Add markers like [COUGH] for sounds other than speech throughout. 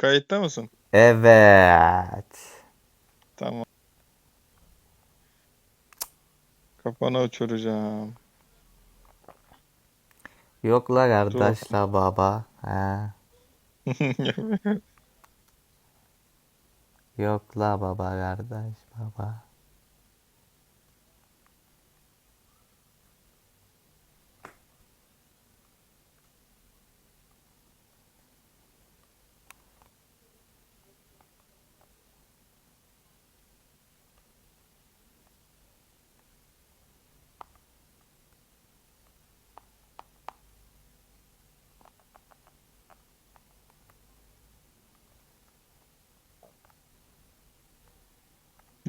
Kayıtta mısın? Evet. Tamam. Kafana uçuracağım. Yok la kardeş la baba. He. [LAUGHS] Yok la baba kardeş baba.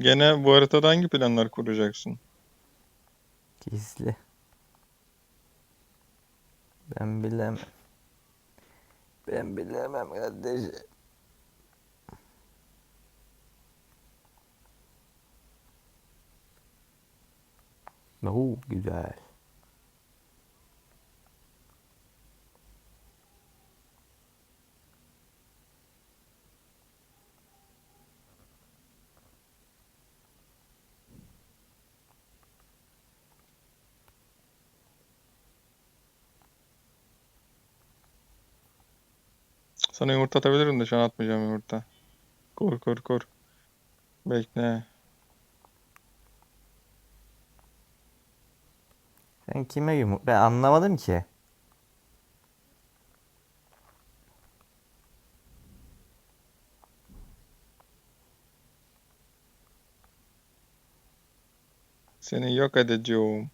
Gene bu haritada hangi planlar kuracaksın? Gizli. Ben bilemem. Ben bilemem kardeşim. Oo, güzel. Sana yumurta atabilirim de şu an atmayacağım yumurta. Kur kur kur. Bekle. Sen kime yumruk? Ben anlamadım ki. Seni yok edeceğim.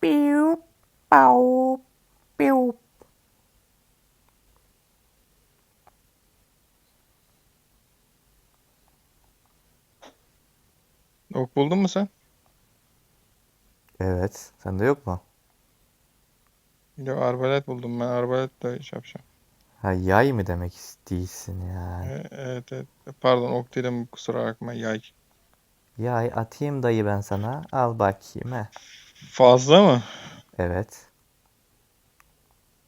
Piu, pau, piu. Ok buldun mu sen? Evet. Sende yok mu? Yok arbalet buldum ben. Arbalet de şey yapacağım. Ha yay mı demek istiyorsun yani? E- Evet evet. Pardon ok dedim kusura bakma yay. Yay atayım dayı ben sana. Al bakayım he. Fazla mı? Evet.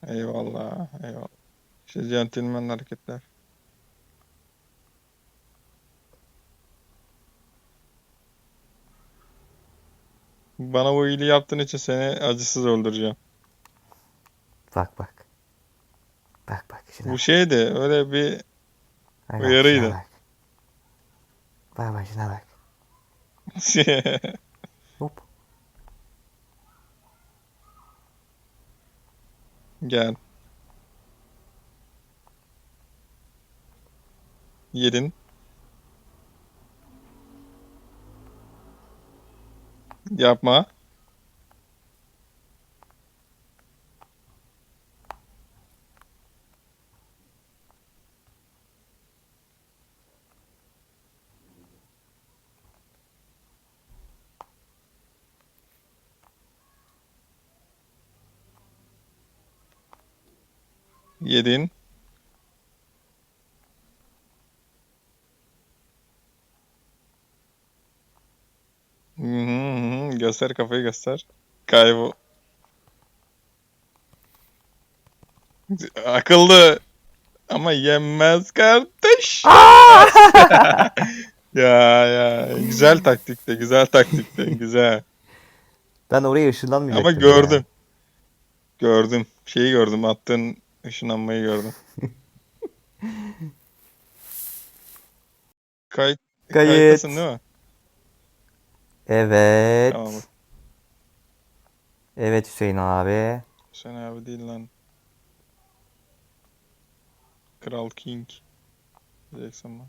Eyvallah eyvallah. İşte centilmen hareketler. Bana bu iyiliği yaptığın için seni acısız öldüreceğim. Bak bak. Bak bak şuna. Bu şeydi öyle bir Bak bak uyarıydı. şuna bak. Bak bak şuna bak. [LAUGHS] Hop. Gel. Yedin. Yapma. Yedin. Hı hı hı. Göster kafayı göster. Kaybol. Akıllı. Ama yenmez kardeş. [LAUGHS] Ya ya güzel taktikte güzel taktikte güzel. Ben oraya Ama ışınlanmayacaktım ya. gördüm. Gördüm. Şeyi gördüm. Attığın ışınlanmayı gördüm. [LAUGHS] Kayıt Kayıt. kayıttasın değil mi? Evet. Tamam. Evet Hüseyin abi. Sen abi değil lan. Kral King. Diyeceksin bak.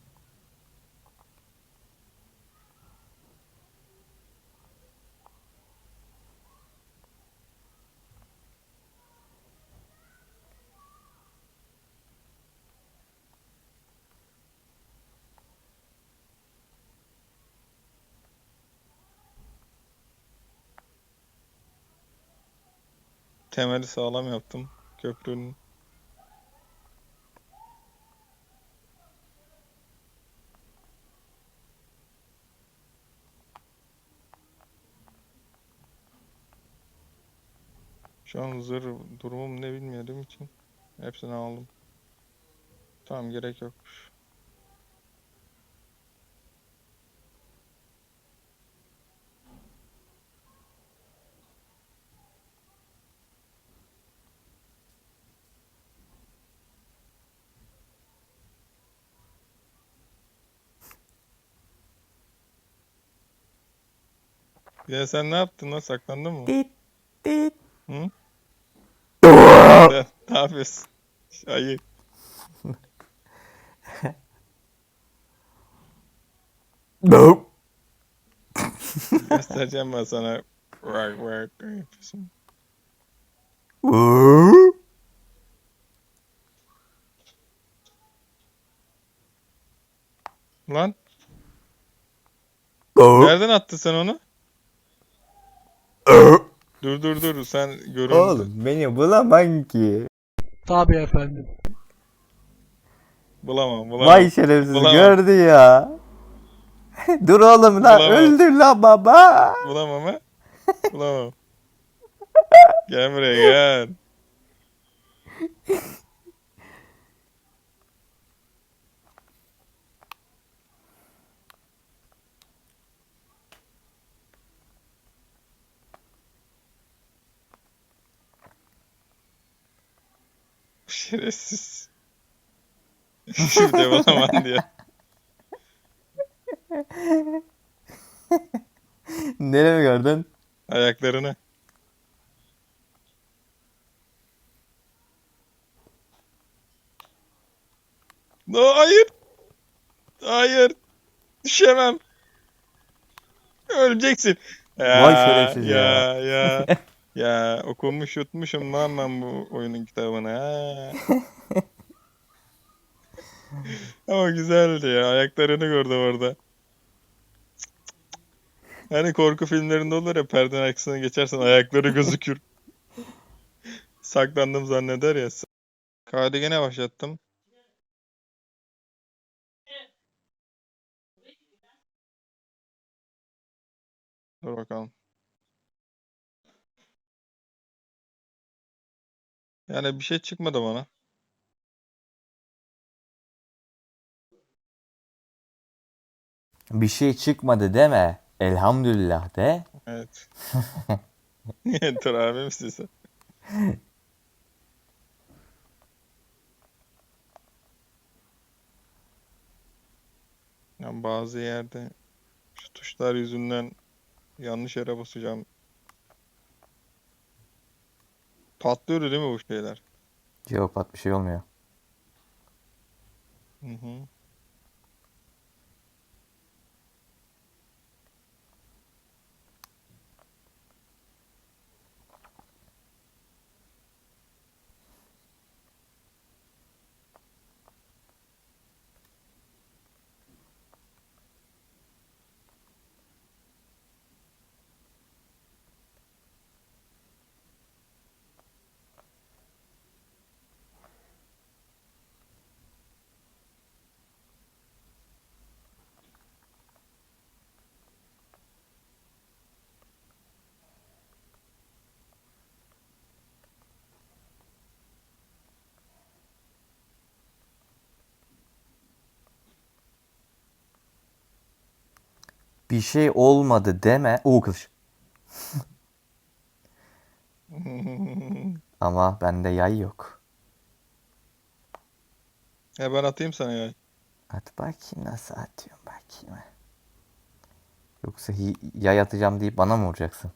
Temeli sağlam yaptım köprünün. Şu an zır durumum ne bilmediğim için hepsini aldım. Tamam gerek yokmuş. Ya sen ne yaptın lan saklandın mı? Dit dit. Hı? [LAUGHS] Ne, ne yapıyorsun? Ayı. Nope. Göstereceğim ben sana. Work work yapıyorsun. Lan nereden attın sen onu? Dur dur dur sen görüntü. Oğlum beni bulamam ki. Tabii efendim. Bulamam bulamam. Vay şerefsiz Bulamam. gördü ya. [LAUGHS] Dur oğlum lan Bulamam. öldür lan baba. Bulamam ha. Bulamam. [LAUGHS] Gel buraya gel. Şerefsiz. Şimdi bulamam diyor. Neremi gördün? Ayaklarını. No, hayır. Hayır. Düşemem. Öleceksin. Ya, Vay şerefsiz ya. ya. Ya, [LAUGHS] ya. Okumuş yutmuşum lan ben bu oyunun kitabını. Ha. [LAUGHS] Ama güzeldi ya. Ayaklarını gördüm orada. Hani korku filmlerinde olur ya perdenin arkasına geçersen ayakları gözükür. [LAUGHS] Saklandım zanneder ya. Kaydı gene başlattım. Dur bakalım. Yani bir şey çıkmadı bana. Bir şey çıkmadı deme. Elhamdülillah de. Evet. Dur abi misin sen? Yani bazı yerde şu tuşlar yüzünden yanlış yere basacağım. Patlıyordu değil mi bu şeyler? Yok pat bir şey olmuyor. Hı hı. Bir şey olmadı deme. Oo kılıç. [LAUGHS] Ama bende yay yok. Ya ben atayım sana ya. At bakayım nasıl atıyorum bakayım. Yoksa yay atacağım deyip bana mı vuracaksın?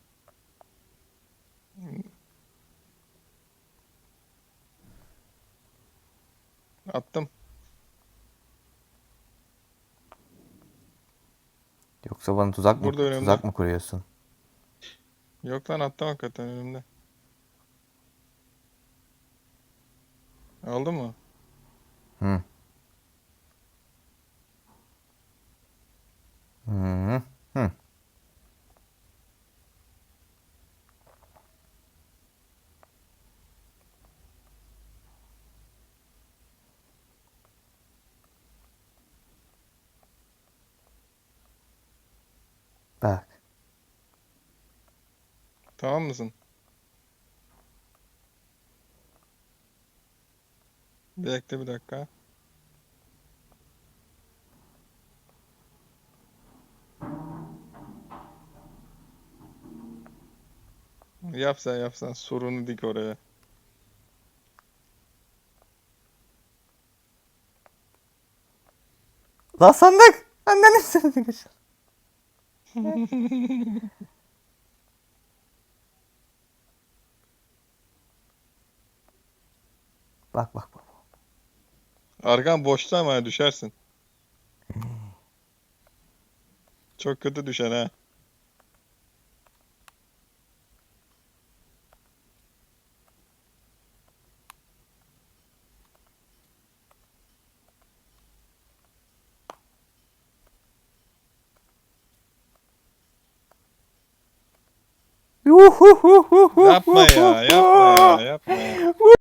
Attım. Yoksa bana tuzak mı önümde. tuzak mı kuruyorsun? Yok lan attım hakikaten önümde. Aldın mı? Hı. Tamam mısın? Bir dakika bir dakika. Yap sen yap sen. Sorunu dik oraya. Lan sandık! Annen istedik aşağı. Bak bak bak. Arkan boşta ama düşersin. Çok kötü düşer ha. Yapma